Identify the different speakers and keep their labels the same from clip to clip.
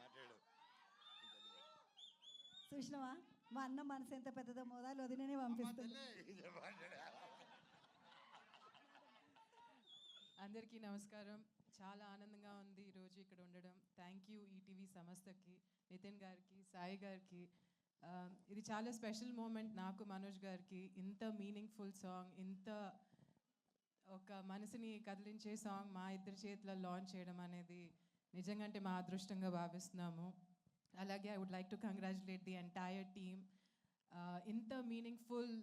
Speaker 1: మాట్లాడు.
Speaker 2: చూసినావా? మా అన్న మనసు ఎంత పెద్దదో మోదాలు వదిననే పంపిస్తుంది.
Speaker 3: అందరికీ నమస్కారం. చాలా ఆనందంగా ఉంది ఈరోజు ఇక్కడ ఉండడం. థ్యాంక్ యూ ఈటీవీ సంస్థకి నితిన్ గారికి సాయి గారికి. ఇది చాలా స్పెషల్ మూమెంట్ నాకు మనోజ్ గారికి. ఇంత మీనింగ్ఫుల్ సాంగ్ ఇంత ఒక మనసుని కదిలించే సాంగ్ మా ఇద్దరి చేతిలో లాంచ్ చేయడం అనేది నిజంగా అంటే మా అదృష్టంగా భావిస్తున్నాము. అలాగే I would like to congratulate the entire team ఇంత మీనింగ్ఫుల్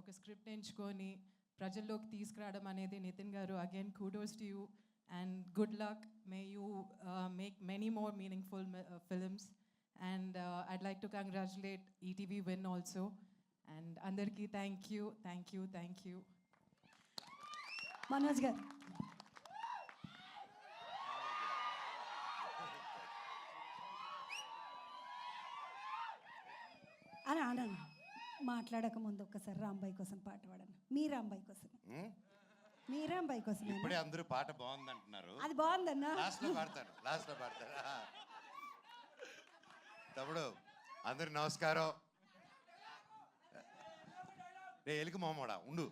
Speaker 3: ఒక స్క్రిప్ట్ ఎంచుకొని ప్రజల్లోకి తీసుకురావడం అనేది Nithin garu again kudos to you and good luck may you make many more meaningful films and I'd like to congratulate ETV Win also and అందరికీ thank you thank you thank you
Speaker 2: Manoj garu. అని అనను మాట్లాడక ముందు ఒక్కసారి రాంబాయి కోసం పాట పాడను మీ రాంబాయి కోసం? మీ రాంబాయి కోసం
Speaker 1: ఇప్పుడే అందరూ పాట బాగుంది అంటున్నారు
Speaker 2: అది బాగుందన్నా?
Speaker 1: లాస్ట్లో పాడతాను లాస్ట్లో పాడతాను తమ్ముడు అందరు నమస్కారం. రే ఎలుక మామూడా ఉండు.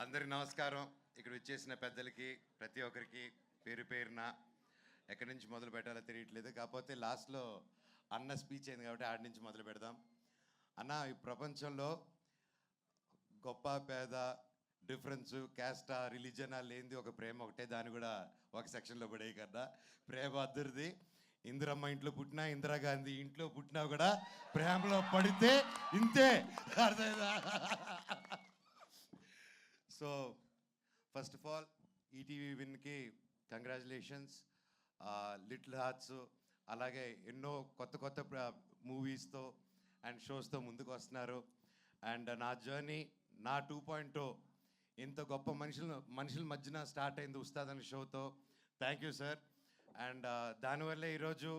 Speaker 1: అందరికి నమస్కారం. ఇక్కడ వచ్చేసిన పెద్దలకి ప్రతి ఒక్కరికి పేరు పేరున ఎక్కడి నుంచి మొదలు పెట్టాలో తెలియట్లేదు. కాకపోతే లాస్ట్లో అన్న స్పీచ్ అయింది కాబట్టి ఆడి నుంచి మొదలు పెడదాం. అన్న ఈ ప్రపంచంలో గొప్ప పేద డిఫరెన్స్ క్యాస్టా రిలీజన్ లేనిది ఒక ప్రేమ ఒకటే. దాన్ని కూడా ఒక సెక్షన్లో పడేయి కదా ప్రేమ అద్దరిది. ఇందిరమ్మ ఇంట్లో పుట్టినా ఇందిరాగాంధీ ఇంట్లో పుట్టినా కూడా ప్రేమలో పడితే ఇంతే. అర్థమైందా? So first of all ETV విన్కి congratulations. Little hearts అలాగే ఎన్నో కొత్త కొత్త మూవీస్తో అండ్ షోస్తో ముందుకు వస్తున్నారు. అండ్ నా జర్నీ నా టూ పాయింట్ oh, ఇంత గొప్ప మనుషుల మనుషుల మధ్యన స్టార్ట్ అయింది ఉస్తాద్ అనే షోతో థ్యాంక్ యూ సార్ అండ్ దానివల్లే ఈరోజు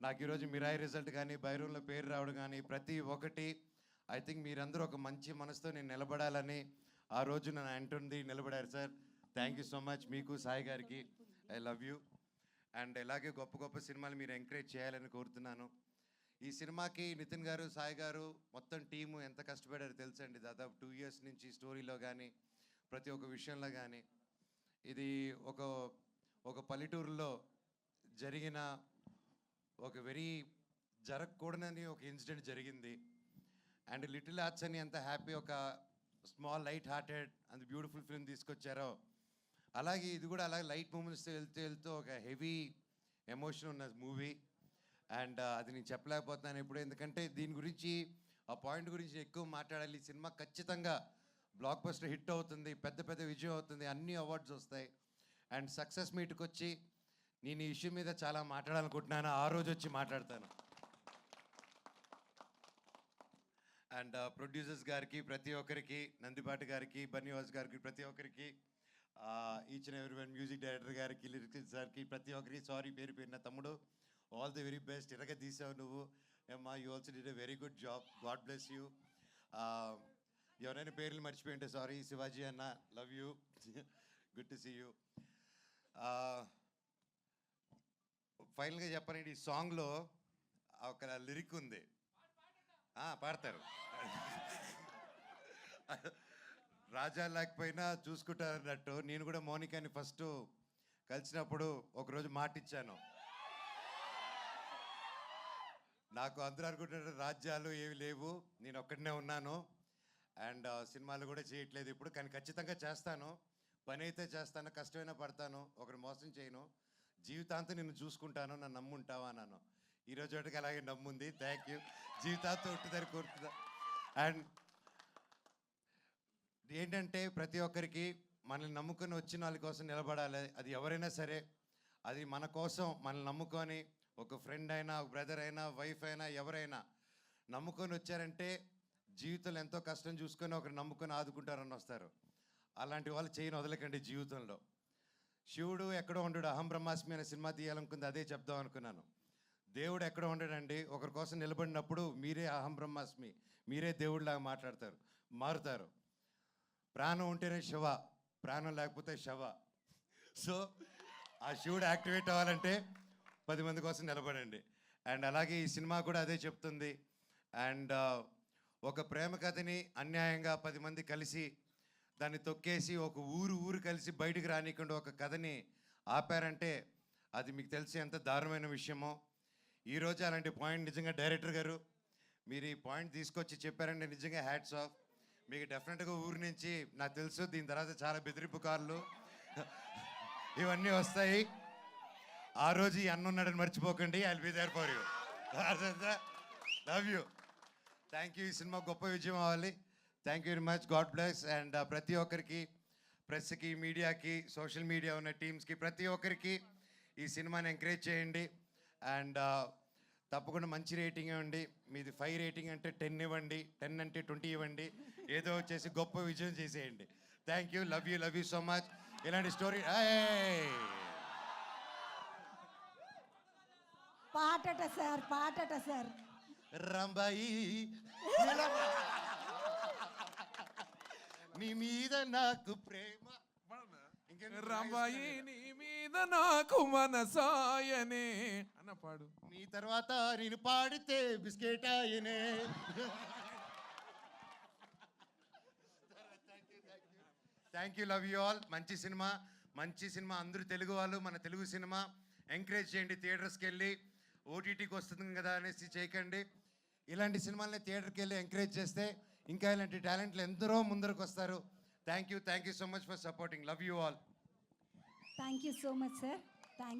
Speaker 1: నాకు ఈరోజు మిరాయి రిజల్ట్ కానీ బైరూన్లో పేరు రావడం కానీ ప్రతి ఒక్కటి ఐ థింక్ మీరందరూ ఒక మంచి మనసుతో నేను నిలబడాలని ఆ రోజు నన్ను అంటుంది నిలబడారు sir thank you so much మీకు సాయి గారికి ఐ లవ్ యూ అండ్ ఇలాగే గొప్ప గొప్ప సినిమాలు మీరు ఎంకరేజ్ చేయాలని కోరుతున్నాను. ఈ సినిమాకి నితిన్ గారు సాయి గారు మొత్తం టీము ఎంత కష్టపడారో తెలుసండి దాదాపు టూ ఇయర్స్ నుంచి స్టోరీలో కానీ ప్రతి ఒక్క విషయంలో కానీ. ఇది ఒక ఒక పల్లెటూరులో జరిగిన ఒక వెరీ జరగకూడదని ఒక ఇన్సిడెంట్ జరిగింది. అండ్ లిటిల్ ఆర్ట్స్ అని ఎంత హ్యాపీ ఒక small light hearted and beautiful film తీసుకొచ్చారో అలాగే ఇది కూడా అలాగే లైట్ మూమెంట్స్తో వెళ్తూ వెళ్తూ ఒక హెవీ ఎమోషన్ ఉన్న మూవీ. అండ్ అది నేను చెప్పలేకపోతున్నాను ఇప్పుడు ఎందుకంటే దీని గురించి ఆ పాయింట్ గురించి ఎక్కువ మాట్లాడాలి. ఈ సినిమా ఖచ్చితంగా బ్లాక్ బస్టర్ హిట్ అవుతుంది పెద్ద పెద్ద విజయం అవుతుంది అన్ని అవార్డ్స్ వస్తాయి. అండ్ సక్సెస్ మీట్కి వచ్చి నేను ఈ ఇష్యూ మీద చాలా మాట్లాడాలనుకుంటున్నాను. ఆ రోజు వచ్చి మాట్లాడతాను. అండ్ ప్రొడ్యూసర్స్ గారికి ప్రతి ఒక్కరికి నందిపాటి గారికి బన్నీవాస్ గారికి ప్రతి ఒక్కరికి each and every one music director గారికి లిరిక్స్ సార్కి ప్రతి ఒక్కరికి సారీ పేరు పేరిన తమ్ముడు. ఆల్ ది వెరీ బెస్ట్ ఇరగ తీసావు నువ్వు. ఏమ్మా you also did a very good job God bless you ఎవరైనా పేర్లు మర్చిపోయింటే సారీ శివాజీ అన్న love you good to see you ఫైనల్గా చెప్పనండి ఈ సాంగ్లో ఒక లిరిక్ ఉంది. పాడతారు. రాజా లేకపోయినా చూసుకుంటారన్నట్టు నేను కూడా మోనికాని ఫస్ట్ కలిసినప్పుడు ఒకరోజు మాటిచ్చాను. నాకు అందరూ అనుకుంటున్న రాజ్యాలు ఏవి లేవు నేను ఒక్కడనే ఉన్నాను. అండ్ సినిమాలు కూడా చేయట్లేదు ఇప్పుడు కానీ ఖచ్చితంగా చేస్తాను. పని అయితే చేస్తాను కష్టమైనా పడతాను ఒకరు మోసం చేయను. జీవితాంతం నేను చూసుకుంటాను నన్ను నమ్ముంటావా అన్నాను. ఈరోజు రోజు ఒకటికి అలాగే నమ్ముంది. థ్యాంక్ యూ జీవితాంతం ఉంటుందని కోరుతుందా అండ్ ఏంటంటే ప్రతి ఒక్కరికి మనల్ని నమ్ముకొని వచ్చిన వాళ్ళ కోసం నిలబడాలి. అది ఎవరైనా సరే అది మన కోసం మనల్ని నమ్ముకొని ఒక ఫ్రెండ్ అయినా ఒక బ్రదర్ అయినా వైఫ్ అయినా ఎవరైనా నమ్ముకొని వచ్చారంటే జీవితంలో ఎంతో కష్టం చూసుకొని ఒకరు నమ్ముకొని ఆదుకుంటారని వస్తారు. అలాంటి వాళ్ళు చేయని వదలకండి జీవితంలో. శివుడు ఎక్కడో ఉండడు అహం బ్రహ్మాస్మి అనే సినిమా తీయాలనుకుంది అదే చెప్దాం అనుకున్నాను. దేవుడు ఎక్కడ ఉండడండి ఒకరి కోసం నిలబడినప్పుడు మీరే అహం బ్రహ్మాస్మి మీరే దేవుడిలాగా మాట్లాడతారు మారుతారు. ప్రాణం ఉంటేనే శివ ప్రాణం లేకపోతే శవ. సో ఆ శివుడు యాక్టివేట్ అవ్వాలంటే పది మంది కోసం నిలబడండి. అండ్ అలాగే ఈ సినిమా కూడా అదే చెప్తుంది. అండ్ ఒక ప్రేమ కథని అన్యాయంగా పది మంది కలిసి దాన్ని తొక్కేసి ఒక ఊరు ఊరు కలిసి బయటికి రానికుండా ఒక కథని ఆపారంటే అది మీకు తెలిసి ఎంత దారుణమైన విషయమో. ఈరోజు అలాంటి పాయింట్ నిజంగా డైరెక్టర్ గారు మీరు ఈ పాయింట్ తీసుకొచ్చి చెప్పారంటే నిజంగా హ్యాట్స్ ఆఫ్. మీకు డెఫినెట్గా ఊరి నుంచి నాకు తెలుసు దీని తర్వాత చాలా బెదిరింపు కార్లు. ఇవన్నీ వస్తాయి. ఆ రోజు ఈ అన్న ఉన్నాడని మర్చిపోకండి. I be there for you love you thank you ఈ సినిమా గొప్ప విజయం అవ్వాలి. Thank you very much God bless and ప్రతి ఒక్కరికి ప్రెస్కి మీడియాకి సోషల్ మీడియా ఉన్న టీమ్స్కి ప్రతి ఒక్కరికి ఈ సినిమాని ఎంకరేజ్ చేయండి. అండ్ uh, తప్పకుండా మంచి రేటింగ్ ఇవ్వండి. మీది ఫైవ్ రేటింగ్ అంటే టెన్ ఇవ్వండి. టెన్ అంటే ట్వంటీ ఇవ్వండి. ఏదో వచ్చేసి గొప్ప విజయం చేసేయండి. Thank you love you love you so much ఇలాంటి స్టోరీ
Speaker 2: పాటట సార్ పాటట సార్.
Speaker 1: రంబాయి నీ మీద నాకు ప్రేమ. ఇంకేం
Speaker 4: రంబాయి నీ మీద నాకు మనసాయనే. అన్న పాడు.
Speaker 1: నీ తర్వాత నేను పాడితే బిస్కెట్ ఆయనే. Thank you love you all మంచి సినిమా మంచి సినిమా. అందరూ తెలుగు వాళ్ళు మన తెలుగు సినిమా. ఎంకరేజ్ చేయండి థియేటర్స్కి వెళ్ళి ఓటీటీకి వస్తుంది కదా అనేసి చేయకండి. ఇలాంటి సినిమాలని థియేటర్కి వెళ్ళి ఎంకరేజ్ చేస్తే ఇంకా ఇలాంటి టాలెంట్లు ఎందరో ముందరకు వస్తారు thank you thank you so much for supporting love you all
Speaker 2: thank you so much sir thanks